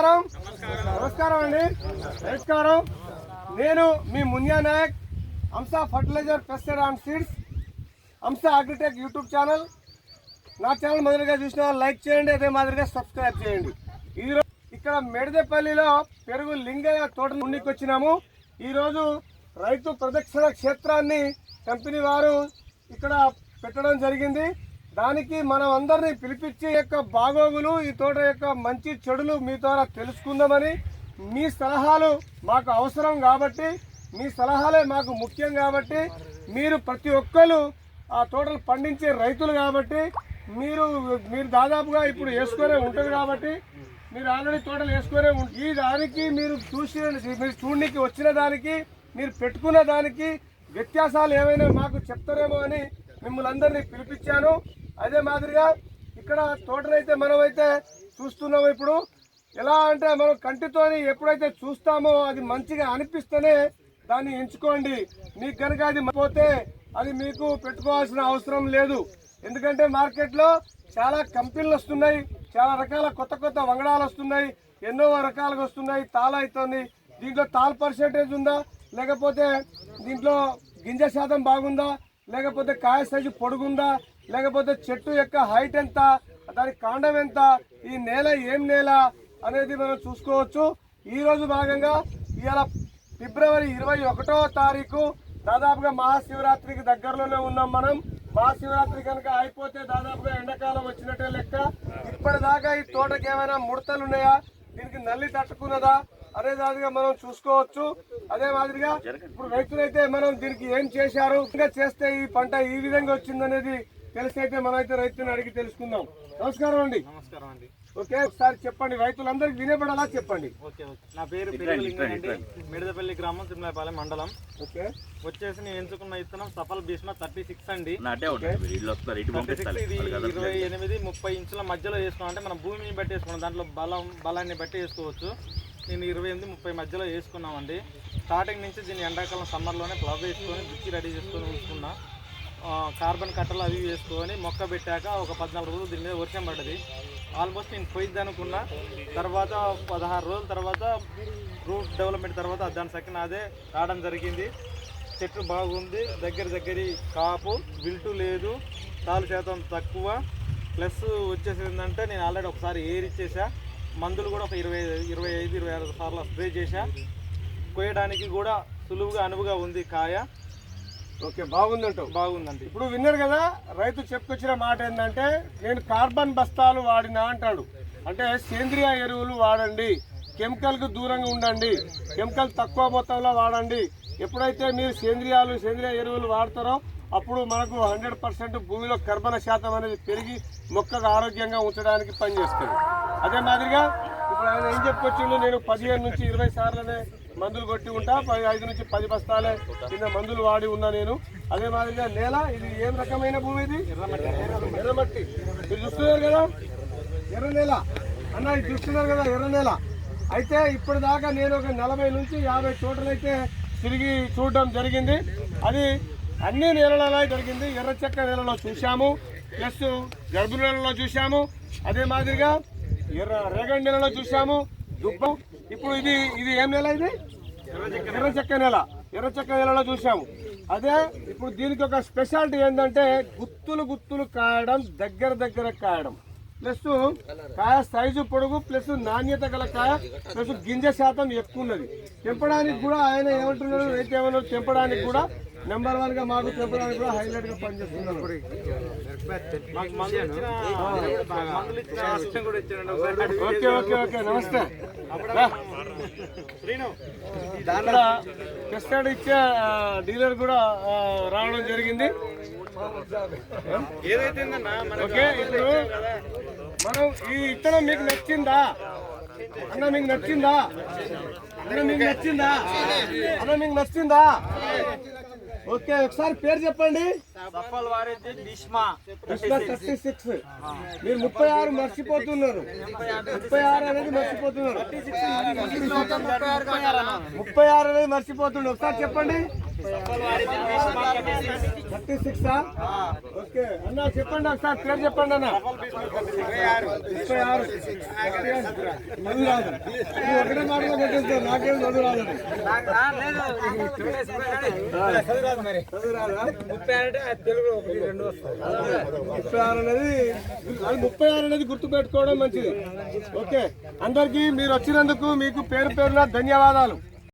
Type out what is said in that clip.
నమస్కారం. నమస్కారం అండి. నమస్కారం. నేను మీ Munya Nayak Hamsa fertiliser pester and seeds Hamsa Agritech YouTube channel. నా ఛానల్ మొదలుగా చూసిన లైక్ చేయండి అదే మాదిరిగా సబ్స్క్రైబ్ చేయండి. ఈరోజు ఇక్కడ మెడదెపల్లిలో పెరుగు లింగయ్య తోట నుండికి వచ్చినాము ఈరోజు రైతు ప్రదక్షిణ క్షేత్రాన్ని కంపెనీ వారు ఇక్కడ పెట్టడం జరిగింది. దానికి మనం అందరినీ పిలిపించి యొక్క బాగోగులు ఈ తోట యొక్క మంచి చెడులు మీ ద్వారా తెలుసుకుందామని మీ సలహాలు మాకు అవసరం కాబట్టి మీ సలహాలే మాకు ముఖ్యం కాబట్టి మీరు ప్రతి ఒక్కరు ఆ తోటలు పండించే రైతులు కాబట్టి మీరు మీరు దాదాపుగా ఇప్పుడు వేసుకునే ఉంటుంది కాబట్టి మీరు ఆల్రెడీ తోటలు వేసుకునే ఈ దానికి మీరు చూసి మీరు చూడడానికి వచ్చిన దానికి మీరు పెట్టుకున్న దానికి వ్యత్యాసాలు ఏమైనా మాకు చెప్తారేమో అని మిమ్మల్ని అందరినీ పిలిపించాను. అదే మాదిరిగా ఇక్కడ తోటలైతే మనమైతే చూస్తున్నాము ఇప్పుడు. ఎలా అంటే మనం కంటితోని ఎప్పుడైతే చూస్తామో అది మంచిగా అనిపిస్తేనే దాన్ని ఎంచుకోండి. మీకు కనుక అది పోతే అది మీకు పెట్టుకోవాల్సిన అవసరం లేదు. ఎందుకంటే మార్కెట్లో చాలా కంపెనీలు వస్తున్నాయి చాలా రకాల కొత్త కొత్త వంగడాలు వస్తున్నాయి ఎన్నో రకాలుగా వస్తున్నాయి తాళ అవుతుంది దీంట్లో తాల్ పర్సెంటేజ్ ఉందా? లేకపోతే దీంట్లో గింజ శాతం బాగుందా? లేకపోతే కాయ సైజు పొడుగుందా? లేకపోతే చెట్టు యొక్క హైట్ ఎంత దాని కాండం ఎంత ఈ నేల ఏం నేల అనేది మనం చూసుకోవచ్చు. ఈ రోజు భాగంగా ఇవాళ ఫిబ్రవరి ఇరవై ఒకటో తారీఖు దాదాపుగా మహాశివరాత్రికి దగ్గరలోనే ఉన్నాం మనం. మహాశివరాత్రి కనుక అయిపోతే దాదాపుగా ఎండాకాలం వచ్చినట్టే లెక్క. ఇప్పటిదాకా ఈ తోటకి ఏమైనా ముడతలు ఉన్నాయా? దీనికి నల్లి తట్టుకున్నదా? అనే దానిగా మనం చూసుకోవచ్చు. అదే మాదిరిగా ఇప్పుడు రైతులైతే మనం దీనికి ఏం చేశారు? ఇంకా చేస్తే ఈ పంట ఈ విధంగా వచ్చిందనేది తెలిసైతే మనం అయితే రైతుని అడిగి తెలుసుకుందాం. నమస్కారం అండి. నమస్కారం అండి. ఓకే ఒకసారి చెప్పండి. రైతులందరికీ వినేపడేలా చెప్పండి. Okay okay. నా పేరు అండి. మిడదపల్లి గ్రామం తిరుమలపాలెం మండలం. ఓకే. వచ్చేసి నేను ఎంచుకున్న విత్తనం సఫల్ భీష్మ థర్టీ సిక్స్ అండి. ఇరవై ఎనిమిది ముప్పై ఇంచుల మధ్యలో వేసుకున్నాం అంటే మనం భూమిని బట్టి వేసుకున్నాం దాంట్లో బలం బలాన్ని బట్టి వేసుకోవచ్చు. నేను ఇరవై ఎనిమిది ముప్పై మధ్యలో వేసుకున్నామండి. స్టార్టింగ్ నుంచి దీన్ని ఎండాకాలం సమ్మర్లోనే ప్లవ్ వేసుకొని బిచ్చి రెడీ చేసుకొని ఉంచుకున్నా. ఆ, కార్బన్ కట్టలు అవి వేసుకొని మొక్క పెట్టాక ఒక పద్నాలుగు రోజులు దీని మీద వర్షం పడ్డది. ఆల్మోస్ట్ నేను పోయిద్ది అనుకున్నా. తర్వాత పదహారు రోజుల తర్వాత రూట్ డెవలప్మెంట్ తర్వాత దాని సకిన అదే రావడం జరిగింది. చెట్టు బాగుంది. దగ్గర దగ్గర కాపు విల్టు లేదు. తాలు శాతం తక్కువ. ప్లస్ వచ్చేసి ఏంటంటే నేను ఆల్రెడీ ఒకసారి ఏర్ ఇచ్చేసా. మందులు కూడా ఒక ఇరవై ఇరవై ఐదు ఇరవై ఆరు సార్లు స్ప్రే చేశా కోయడానికి కూడా సులువుగా అనువుగా ఉంది కాయ. ఓకే బాగుందంటావు. బాగుందండి. ఇప్పుడు విన్నారు కదా రైతు చెప్పుకొచ్చిన మాట ఏంటంటే నేను కార్బన్ బస్తాలు వాడినా అంటాడు. అంటే సేంద్రియ ఎరువులు వాడండి కెమికల్కు దూరంగా ఉండండి కెమికల్ తక్కువ మొత్తంలో వాడండి. ఎప్పుడైతే మీరు సేంద్రియాలు సేంద్రియ ఎరువులు వాడతారో అప్పుడు మనకు హండ్రెడ్ పర్సెంట్ భూమిలో కర్బన శాతం అనేది పెరిగి మొక్కకు ఆరోగ్యంగా ఉంచడానికి పనిచేస్తుంది. అదే మాదిరిగా ఇప్పుడు ఆయన ఏం చెప్పుకొచ్చిండు నేను పదిహేను నుంచి ఇరవై సార్లనే మందులు కొట్టి ఉంటా పది ఐదు నుంచి పది బస్తాలే కింద మందులు వాడి ఉన్నా నేను. అదే మాదిరిగా నేల ఇది ఏం రకమైన భూమి ఇది? ఎర్రమట్టి మీరు చూస్తున్నారు కదా? ఎర్ర నేల. అన్న ఇది చూస్తున్నారు కదా ఎర్ర నేల. అయితే ఇప్పటిదాకా నేను ఒక నలభై నుంచి యాభై చోట్ల అయితే తిరిగి చూడడం జరిగింది. అది అన్ని నేలలలో జరిగింది. ఎర్ర చెక్క నేలలో చూశాము. ప్లస్ గర్భ నేలలో చూశాము. అదే మాదిరిగా రేగడి నెలలో చూసాము దుబ్బం. ఇప్పుడు ఇది ఇది ఏం నెల ఇది? ఎర్ర చెక్క నెల. ఎర్ర చెక్క నెలలో చూసాము అదే ఇప్పుడు దీనికి ఒక స్పెషాలిటీ ఏంటంటే గుత్తులు గుత్తులు కాయడం దగ్గర దగ్గర కాయడం. ప్లస్ కాయ సైజు పొడుగు ప్లస్ నాణ్యత గల కాయ ప్లస్ గింజ శాతం ఎక్కువ ఉన్నది. తెంపడానికి కూడా ఆయన ఏమంటున్నారు రైతు ఏమన్నారు తెంపడానికి కూడా నెంబర్ వన్గా మాకు తెంపడానికి కూడా హైలైట్గా పనిచేస్తున్నారు ఓకే ఓకే ఓకే నమస్తే. పెస్టాడ్ ఇచ్చే డీలర్ కూడా రావడం జరిగింది. ఓకే ఇప్పుడు మనం ఈ ఇత్తనం మీకు నచ్చిందా? అన్న మీకు నచ్చిందా? అన్న మీకు నచ్చిందా? అన్న మీకు నచ్చిందా? ఓకే ఒకసారి పేరు చెప్పండి. Thirty six. మీరు ముప్పై ఆరు మర్చిపోతున్నారు. ముప్పై ఆరు అనేది మర్చిపోతున్నారు. ముప్పై ఆరు అనేది మర్చిపోతుండే ఒకసారి చెప్పండి. Thirty six okay. అన్న చెప్పండి ఒకసారి పేరు చెప్పండి అన్న. ముప్పై ఆరు. రాదు. నువ్వు ఒకటే మాటలో నాకేం చదువు రాదు. ముప్పై ఆరు అనేది ముప్పై ఆరు అనేది గుర్తు పెట్టుకోవడం మంచిది. ఓకే. అందరికి మీరు వచ్చినందుకు మీకు పేరు పేరున ధన్యవాదాలు.